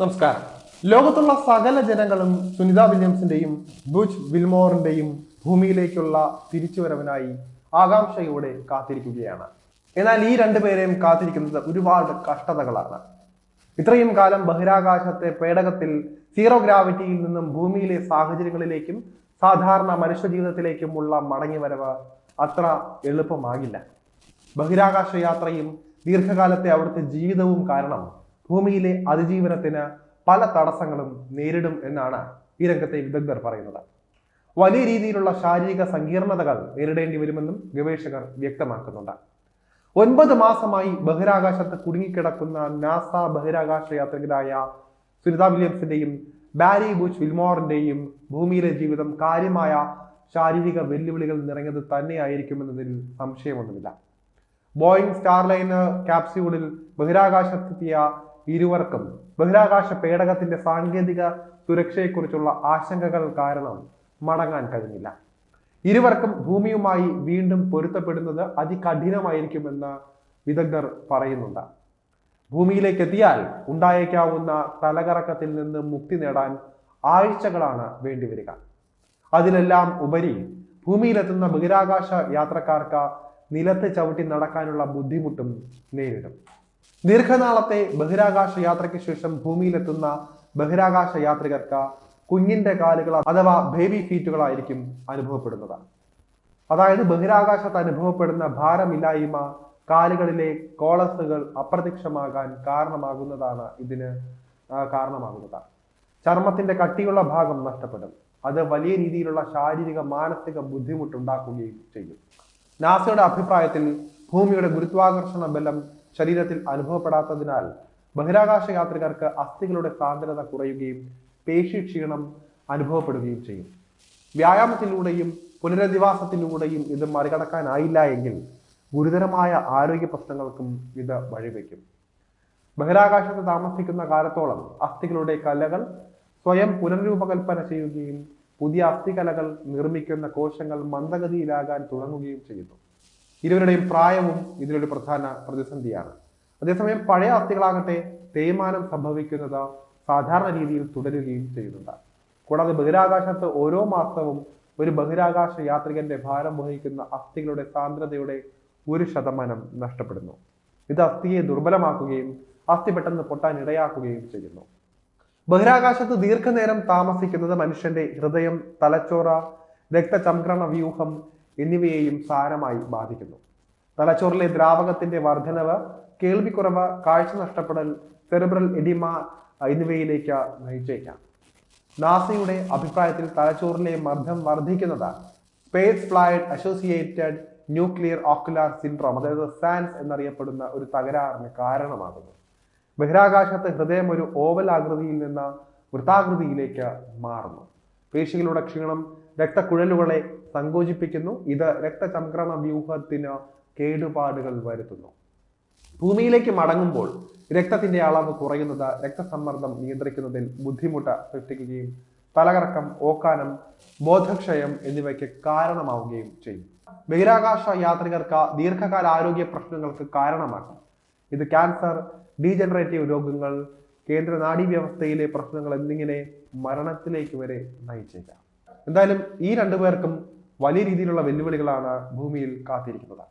നമസ്കാരം. ലോകത്തുള്ള സകല ജനങ്ങളും സുനിത വില്യംസിന്റെയും ബുജ് വിൽമോറിന്റെയും ഭൂമിയിലേക്കുള്ള തിരിച്ചുവരവിനായി ആകാംക്ഷയോടെ കാത്തിരിക്കുകയാണ്. എന്നാൽ ഈ രണ്ടുപേരെയും കാത്തിരിക്കുന്നത് ഒരുപാട് കഷ്ടതകളാണ്. ഇത്രയും കാലം ബഹിരാകാശത്തെ പേടകത്തിൽ സീറോ ഗ്രാവിറ്റിയിൽ നിന്നും ഭൂമിയിലെ സാഹചര്യങ്ങളിലേക്കും സാധാരണ മനുഷ്യജീവിതത്തിലേക്കുമുള്ള മടങ്ങിവരവ് അത്ര എളുപ്പമാകില്ല. ബഹിരാകാശ യാത്രയും ദീർഘകാലത്തെ അവിടുത്തെ ജീവിതവും കാരണം ഭൂമിയിലെ അതിജീവനത്തിന് പല തടസ്സങ്ങളും നേരിടും എന്നാണ് ഈ രംഗത്തെ വിദഗ്ധർ പറയുന്നത്. വലിയ രീതിയിലുള്ള ശാരീരിക സങ്കീർണതകൾ നേരിടേണ്ടി വരുമെന്നും ഗവേഷകർ വ്യക്തമാക്കുന്നുണ്ട്. ഒൻപത് മാസമായി ബഹിരാകാശത്ത് കുടുങ്ങിക്കിടക്കുന്ന നാസ ബഹിരാകാശ യാത്രികരായ സുനിത വില്യംസിന്റെയും ബാരി ബുച്ച് വിൽമോറിന്റെയും ഭൂമിയിലെ ജീവിതം കാര്യമായ ശാരീരിക വെല്ലുവിളികൾ നിറഞ്ഞത് തന്നെയായിരിക്കുമെന്നതിൽ സംശയമൊന്നുമില്ല. ബോയിങ് സ്റ്റാർലൈനർ ക്യാപ്സ്യൂളിൽ ബഹിരാകാശത്തെത്തിയ ഇരുവർക്കും ബഹിരാകാശ പേടകത്തിന്റെ സാങ്കേതിക സുരക്ഷയെക്കുറിച്ചുള്ള ആശങ്കകൾ കാരണം മടങ്ങാൻ കഴിഞ്ഞില്ല. ഇരുവർക്കും ഭൂമിയുമായി വീണ്ടും പൊരുത്തപ്പെടുന്നത് അതികഠിനമായിരിക്കുമെന്ന് വിദഗ്ധർ പറയുന്നുണ്ട്. ഭൂമിയിലേക്ക് എത്തിയാൽ ഉണ്ടായേക്കാവുന്ന തലകറക്കത്തിൽ നിന്ന് മുക്തി നേടാൻ ആഴ്ചകളാണ് വേണ്ടിവരിക. അതിലെല്ലാം ഉപരി ഭൂമിയിലെത്തുന്ന ബഹിരാകാശ യാത്രക്കാർക്ക് നിലത്ത് ചവിട്ടി നടക്കാനുള്ള ബുദ്ധിമുട്ടും നേരിടും. ദീർഘനാളത്തെ ബഹിരാകാശ യാത്രയ്ക്ക് ശേഷം ഭൂമിയിലെത്തുന്ന ബഹിരാകാശ യാത്രികർക്ക് കുഞ്ഞിന്റെ കാലുകൾ അഥവാ ബേബി ഫീറ്റുകളായിരിക്കും അനുഭവപ്പെടുന്നത്. അതായത് ബഹിരാകാശത്ത് അനുഭവപ്പെടുന്ന ഭാരമില്ലായ്മ കാലുകളിലെ കോളസുകൾ അപ്രത്യക്ഷമാകാൻ കാരണമാകുന്നതാണ് ഇതിന് കാരണമാകുന്നത്. ചർമ്മത്തിന്റെ കട്ടിയുള്ള ഭാഗം നഷ്ടപ്പെടും. അത് വലിയ രീതിയിലുള്ള ശാരീരിക മാനസിക ബുദ്ധിമുട്ടുണ്ടാക്കുകയും ചെയ്യും. നാസയുടെ അഭിപ്രായത്തിൽ ഭൂമിയുടെ ഗുരുത്വാകർഷണ ബലം ശരീരത്തിൽ അനുഭവപ്പെടാത്തതിനാൽ ബഹിരാകാശ യാത്രികർക്ക് അസ്ഥികളുടെ സാന്ദ്രത കുറയുകയും പേശി ക്ഷീണം അനുഭവപ്പെടുകയും ചെയ്യും. വ്യായാമത്തിലൂടെയും പുനരധിവാസത്തിലൂടെയും ഇത് മറികടക്കാനായില്ല എങ്കിൽ ഗുരുതരമായ ആരോഗ്യ പ്രശ്നങ്ങൾക്കും ഇത് വഴിവെക്കും. ബഹിരാകാശത്ത് താമസിക്കുന്ന കാലത്തോളം അസ്ഥികളുടെ കലകൾ സ്വയം പുനർരൂപകൽപ്പന ചെയ്യുകയും പുതിയ അസ്ഥികലകൾ നിർമ്മിക്കുന്ന കോശങ്ങൾ മന്ദഗതിയിലാകാൻ തുടങ്ങുകയും ചെയ്യുന്നു. ഇരുവരുടെയും പ്രായവും ഇതിലൊരു പ്രധാന പ്രതിസന്ധിയാണ്. അതേസമയം പഴയ അസ്ഥികളാകട്ടെ തേയ്മാനം സംഭവിക്കുന്നത് സാധാരണ രീതിയിൽ തുടരുകയും ചെയ്യുന്നുണ്ട്. കൂടാതെ ബഹിരാകാശത്ത് ഓരോ മാസവും ഒരു ബഹിരാകാശ യാത്രികന്റെ ഭാരം വഹിക്കുന്ന അസ്ഥികളുടെ സാന്ദ്രതയുടെ ഒരു ശതമാനം നഷ്ടപ്പെടുന്നു. ഇത് അസ്ഥിയെ ദുർബലമാക്കുകയും അസ്ഥി പെട്ടെന്ന് പൊട്ടാൻ ഇടയാക്കുകയും ചെയ്യുന്നു. ബഹിരാകാശത്ത് ദീർഘനേരം താമസിക്കുന്നത് മനുഷ്യന്റെ ഹൃദയം തലച്ചോറ രക്തചംക്രണ വ്യൂഹം എന്നിവയെയും സാരമായി ബാധിക്കുന്നു. തലച്ചോറിലെ ദ്രാവകത്തിന്റെ വർധനവ് കേൾവിക്കുറവ് കാഴ്ച നഷ്ടപ്പെടൽ സെറിബ്രൽ എഡിമ എന്നിവയിലേക്ക് നയിച്ചേക്കാം. നാസയുടെ അഭിപ്രായത്തിൽ തലച്ചോറിലെ മർദ്ദം വർദ്ധിക്കുന്നത് space flight associated nuclear ocular syndrome അതായത് സാൻസ് എന്നറിയപ്പെടുന്ന ഒരു തകരാറിന് കാരണമാകുന്നു. ബഹിരാകാശത്ത് ഹൃദയം ഒരു ഓവൽ ആകൃതിയിൽ നിന്ന് വൃത്താകൃതിയിലേക്ക് മാറുന്നു. പേശികളുടെ ക്ഷീണം രക്തക്കുഴലുകളെ സങ്കോചിപ്പിക്കുന്നു. ഇത് രക്തചംക്രമ വ്യൂഹത്തിന് കേടുപാടുകൾ വരുത്തുന്നു. ഭൂമിയിലേക്ക് മടങ്ങുമ്പോൾ രക്തത്തിന്റെ അളവ് കുറയുന്നത് രക്തസമ്മർദ്ദം നിയന്ത്രിക്കുന്നതിൽ ബുദ്ധിമുട്ട് സൃഷ്ടിക്കുകയും തലകറക്കം ഓക്കാനം ബോധക്ഷയം എന്നിവയ്ക്ക് കാരണമാവുകയും ചെയ്യും. ബഹിരാകാശ യാത്രികർക്ക് ദീർഘകാല ആരോഗ്യ പ്രശ്നങ്ങൾക്ക് കാരണമാക്കും ഇത് ക്യാൻസർ ഡീജനറേറ്റീവ് രോഗങ്ങൾ കേന്ദ്ര നാഡീവ്യവസ്ഥയിലെ പ്രശ്നങ്ങൾ എന്നിങ്ങനെ മരണത്തിലേക്ക് വരെ നയിച്ചേക്കാം. എന്തായാലും ഈ രണ്ടു പേർക്കും വലിയ രീതിയിലുള്ള വെല്ലുവിളികളാണ് ഭൂമിയിൽ കാത്തിരിക്കുന്നത്.